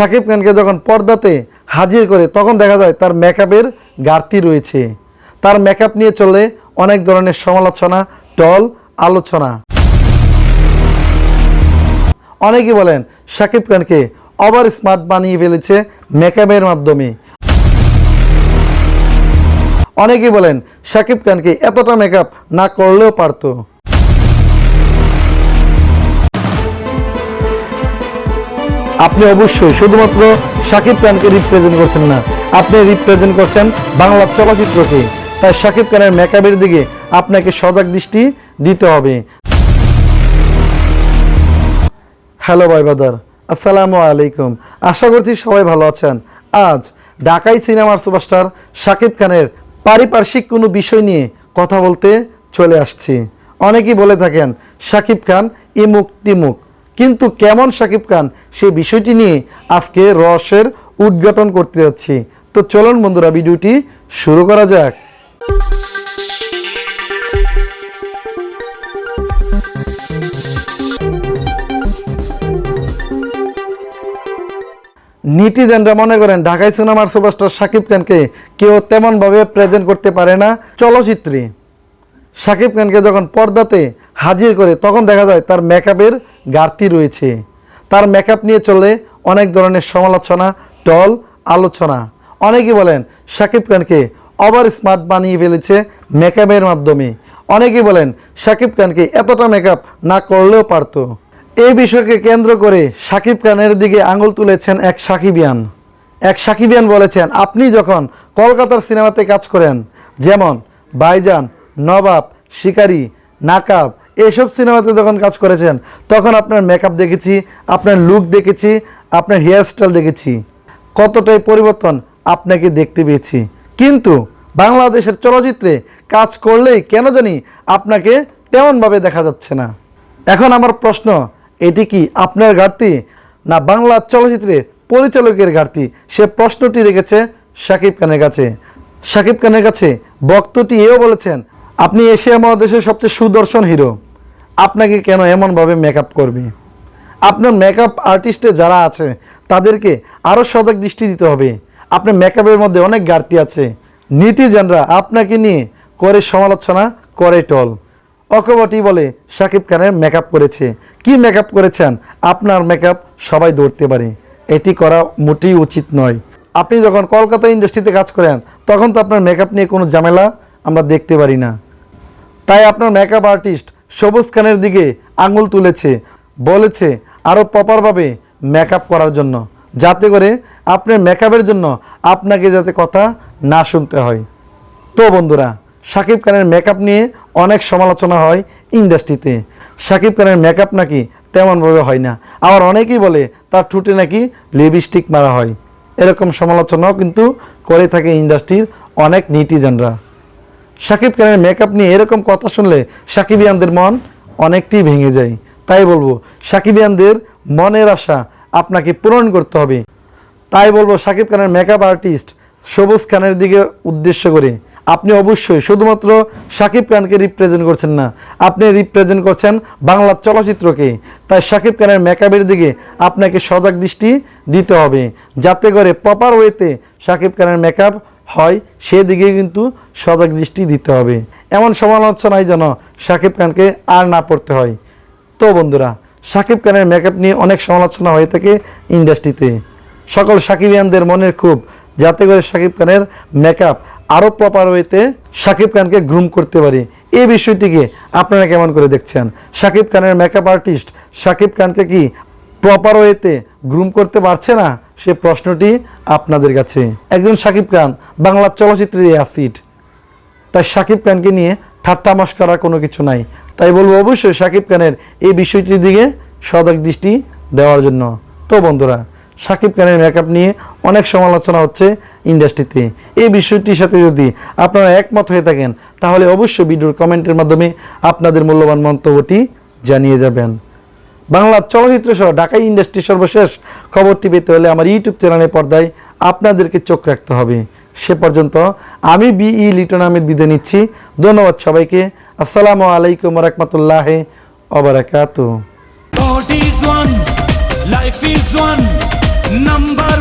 শাকিব খানকে যখন পর্দাতে হাজির করে, তখন দেখা যায় তার মেকআপের ঘাটতি রয়েছে। তার মেকআপ নিয়ে চলে অনেক ধরনের সমালোচনা, টল আলোচনা। অনেকে বলেন শাকিব খানকে ওভার স্মার্ট বানিয়ে ফেলেছে মেকআপের মাধ্যমে। অনেকে বলেন শাকিব খানকে এতটা মেকআপ না করলেও পারতো। আপনি অবশ্যই শুধুমাত্র শাকিব খানকে রিপ্রেজেন্ট করছেন না, আপনি রিপ্রেজেন্ট করছেন বাংলা চলচ্চিত্রকে। তাই শাকিব খানের মেকআপের দিকে আপনাকে সজাগ দৃষ্টি দিতে হবে। হ্যালো ভাই বাদার আসসালামু আলাইকুম। আশা করছি সবাই ভালো আছেন। আজ ঢাকাই সিনেমার সুপারস্টার শাকিব খানের পারিপার্শ্বিক কোনো বিষয় নিয়ে কথা বলতে চলে আসছি। অনেকেই বলে থাকেন, শাকিব খান ইমুক টিমুক কিন্তু কেমন শাকিব খান সেই বিষয়টি নিয়ে আজকে রসের উদ্ঘাটন করতে যাচ্ছি। তো চলুন বন্ধুরা, ভিডিওটি শুরু করা যাক। নিটিজেনরা মনে করেন ঢাকাই সিনেমার সুপারস্টার শাকিব খানকে কেউ তেমনভাবে প্রেজেন্ট করতে পারে না চলচ্চিত্রে। শাকিব খানকে যখন পর্দাতে হাজির করে তখন দেখা যায় তার মেকআপের ঘাটতি রয়েছে। তার মেকআপ নিয়ে চলে অনেক ধরনের সমালোচনা, টল আলোচনা। অনেকে বলেন, শাকিব খানকে ওভার স্মার্ট বানিয়ে ফেলেছে মেকআপের মাধ্যমে। অনেকে বলেন, শাকিব খানকে এতটা মেকআপ না করলেও পারতো। এই বিষয়কে কেন্দ্র করে শাকিব খানের দিকে আঙুল তুলেছেন এক সাকিবিয়ান। এক সাকিবিয়ান বলেছেন, আপনি যখন কলকাতার সিনেমাতে কাজ করেন, যেমন বাইজান নবাব, শিকারি, নাকাব এইসব সিনেমাতে যখন কাজ করেছেন, তখন আপনার মেকআপ দেখেছি, আপনার লুক দেখেছি, আপনার হেয়ারস্টাইল দেখেছি। কতটাই পরিবর্তন আপনাকে দেখতে পেয়েছি। কিন্তু বাংলাদেশের চলচ্চিত্রে কাজ করলেই কেন জানি আপনাকে তেমনভাবে দেখা যাচ্ছে না। এখন আমার প্রশ্ন, এটি কি আপনার ঘাটতি না বাংলা চলচ্চিত্রের পরিচালকের ঘাটতি? সে প্রশ্নটি রেখেছে শাকিব খানের কাছে। শাকিব খানের কাছে বক্তটি এও বলেছেন আপনি এশিয়া মহাদেশের সবচেয়ে সুদর্শন হিরো। আপনাকে কেন এমনভাবে মেকআপ করবে? আপনার মেকআপ আর্টিস্টে যারা আছে, তাদেরকে আরও সজাগ দৃষ্টি দিতে হবে। আপনার মেকআপের মধ্যে অনেক ঘাটতি আছে। নিটিজেনরা আপনাকে নিয়ে করে সমালোচনা, করে টল অকবটি বলে শাকিব খানের মেকআপ করেছে। কি মেকআপ করেছেন? আপনার মেকআপ সবাই ধরতে পারে। এটি করা মোটেই উচিত নয়। আপনি যখন কলকাতা ইন্ডাস্ট্রিতে কাজ করেন, তখন তো আপনার মেকআপ নিয়ে কোনো ঝামেলা আমরা দেখতে পারি না। তাই আপনার মেকআপ আর্টিস্ট সবুজ খানের দিকে আঙুল তুলেছে, বলেছে আরও প্রপারভাবে মেকআপ করার জন্য, যাতে করে আপনার মেকআপের জন্য আপনাকে যাতে কথা না শুনতে হয়। তো বন্ধুরা শাকিব খানের মেকআপ নিয়ে অনেক সমালোচনা হয় ইন্ডাস্ট্রিতে। শাকিব খানের মেকআপ নাকি তেমনভাবে হয় না। আবার অনেকেই বলে তার ঠুটে নাকি লিপস্টিক মারা হয়। এরকম সমালোচনাও কিন্তু করে থাকে ইন্ডাস্ট্রির অনেক নিটিজেনরা শাকিব খানের মেকআপ নিয়ে এরকম কথা শুনলে সাকিবিয়ানদের মন অনেকটাই ভেঙে যায়। তাই বলব, সাকিবিয়ানদের মনের আশা আপনাকে পূরণ করতে হবে। তাই বলব, সাকিব খানের মেকআপ আর্টিস্ট সবুজ খানের দিকে উদ্দেশ্য করে আপনি অবশ্যই শুধুমাত্র সাকিব খানকে রিপ্রেজেন্ট করছেন না, আপনি রিপ্রেজেন্ট করছেন বাংলা চলচ্চিত্রকে। তাই সাকিব খানের মেকআপের দিকে আপনাকে সজাগ দৃষ্টি দিতে হবে, যাতে করে প্রপার ওয়েতে শাকিব খানের মেকআপ হয়, সেদিকে কিন্তু সজাগ দৃষ্টি দিতে হবে। এমন সমালোচনায় যেন সাকিব খানকে আর না পড়তে হয়। তো বন্ধুরা, সাকিব খানের মেকআপ নিয়ে অনেক সমালোচনা হয়ে থাকে ইন্ডাস্ট্রিতে। সকল সাকিবিয়ানদের মনের খুব, যাতে করে সাকিব খানের মেকআপ আরও প্রপার ওয়েতে সাকিব খানকে গ্রুম করতে পারে। এই বিষয়টিকে আপনারা কেমন করে দেখছেন? সাকিব খানের মেকআপ আর্টিস্ট সাকিব খানকে কি প্রপার ওয়েতে গ্রুম করতে পারছে না? সে প্রশ্নটি আপনাদের কাছে। একজন শাকিব খান, বাংলা চলচ্চিত্রের অ্যাসিড তাই শাকিব খানকে নিয়ে ঠাট্টা মস্করার কোনো কিছু নাই। তাই বলব অবশ্যই শাকিব খানের এই বিষয়টির দিকে সজাগ দৃষ্টি দেওয়ার জন্য। তো বন্ধুরা শাকিব খানের মেকআপ নিয়ে অনেক সমালোচনা হচ্ছে ইন্ডাস্ট্রিতে এই বিষয়টির সাথে যদি আপনারা একমত হয়ে থাকেন, তাহলে অবশ্যই ভিডিওর কমেন্টের মাধ্যমে আপনাদের মূল্যবান মন্তব্যটি জানিয়ে যাবেন। বাংলা চলচ্চিত্র সহ ঢাকাই ইন্ডাস্ট্রি সর্বশেষ খবরটি পেতে হলে আমার ইউটিউব চ্যানেলে পর্দায় আপনাদেরকে চোখ রাখতে হবে। সে পর্যন্ত আমি বিই লিটন আহমেদ বিদায় নিচ্ছি। ধন্যবাদ সবাইকে। আসসালামু আলাইকুম রহমতুল্লাহ অবরাকাতু God is one, life is one, number